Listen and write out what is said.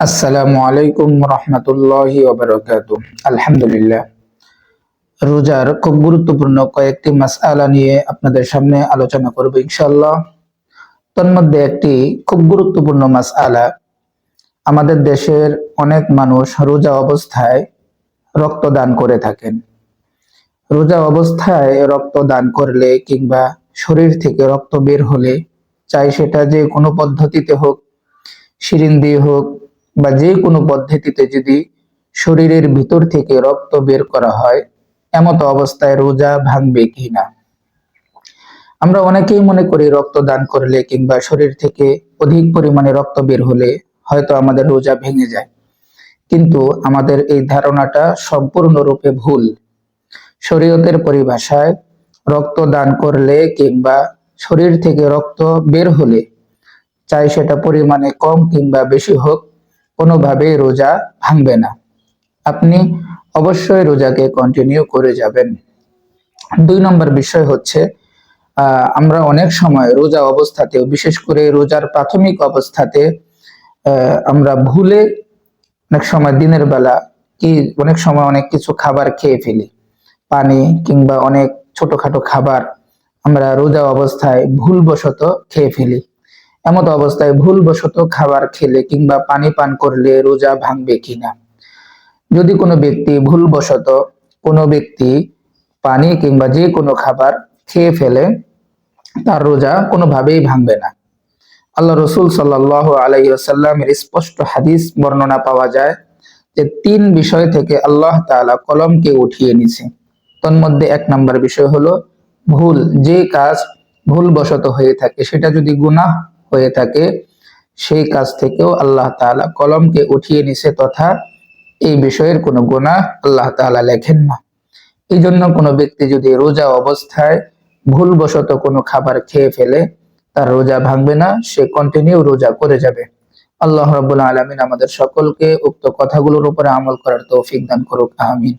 আসসালামু আলাইকুম রহমতুল্লাহি ওবরাকাতু। আলহামদুলিল্লাহ। রোজার খুব গুরুত্বপূর্ণ কয়েকটি মাসআলা নিয়ে আপনাদের সামনে আলোচনা করব ইনশাআল্লাহ। তন্মধ্যে একটি খুব গুরুত্বপূর্ণ মাসআলা। আমাদের দেশের অনেক মানুষ রোজা অবস্থায় রক্ত দান করে থাকেন। রোজা অবস্থায় রক্ত দান করলে কিংবা শরীর থেকে রক্ত বের হলে, চাই সেটা যে কোনো পদ্ধতিতে হোক, শিরিন দিয়ে হোক বা যে কোনো পদ্ধতিতে যদি শরীরের ভিতর থেকে রক্ত বের করা হয়, এমতো অবস্থায় রোজা ভাঙবে কি না? আমরা অনেকেই মনে করি রক্ত দান করলে কিংবা শরীর থেকে অধিক পরিমাণে রক্ত বের হলে হয়তো আমাদের রোজা ভেঙে যায়। কিন্তু আমাদের এই ধারণাটা সম্পূর্ণরূপে ভুল। শরীয়তের পরিভাষায় রক্ত দান করলে কিংবা শরীর থেকে রক্ত বের হলে, চাই সেটা পরিমাণে কম কিংবা বেশি হোক কোনোভাবেই রোজা ভাঙবে না। আপনি অবশ্যই রোজাকে কন্টিনিউ করে যাবেন। দুই নম্বর বিষয় হচ্ছে আমরা অনেক সময় রোজা অবস্থাতেও, বিশেষ করে রোজার প্রাথমিক অবস্থাতে আমরা ভুলে অনেক সময় দিনের বেলা কি, অনেক সময় অনেক কিছু খাবার খেয়ে ফেলি। পানি কিংবা অনেক ছোটখাটো খাবার আমরা রোজা অবস্থায় ভুলবশত খেয়ে ফেলি। এমত অবস্থায় ভুলবশত খাবার খেলে কিংবা পানি পান করলে রোজা ভাঙবে কিনা? যদি কোনো ব্যক্তি ভুলবশত কোনো ব্যক্তি পানি কিংবা যে কোনো খাবার খেয়ে ফেলে, তার রোজা কোনোভাবেই ভাঙবে না। আল্লাহ রসুল সাল্লাহ আলাইসাল্লামের স্পষ্ট হাদিস বর্ণনা পাওয়া যায় যে তিন বিষয় থেকে আল্লাহ তাআলা কলমকে উঠিয়ে নিছে। তন্মধ্যে এক নম্বর বিষয় হলো ভুল, যে কাজ ভুলবশত হয়ে থাকে সেটা যদি গুনাহ হয়ে থাকে, সেই কাজ থেকেও আল্লাহ তাআলা কলমকে উঠিয়ে নিছে তথা এই বিষয়ের কোনো গুনাহ আল্লাহ তাআলা লেখেন না। এই জন্য কোনো ব্যক্তি যদি রোজা অবস্থায় ভুলবশত কোনো খাবার খেয়ে ফেলে, তার রোজা ভাঙবে না, সে কন্টিনিউ রোজা করে যাবে। আল্লাহ রাব্বুল আলামিন আমাদের সকলকে উক্ত কথাগুলোর উপরে আমল করার তৌফিক দান করুক, আমিন।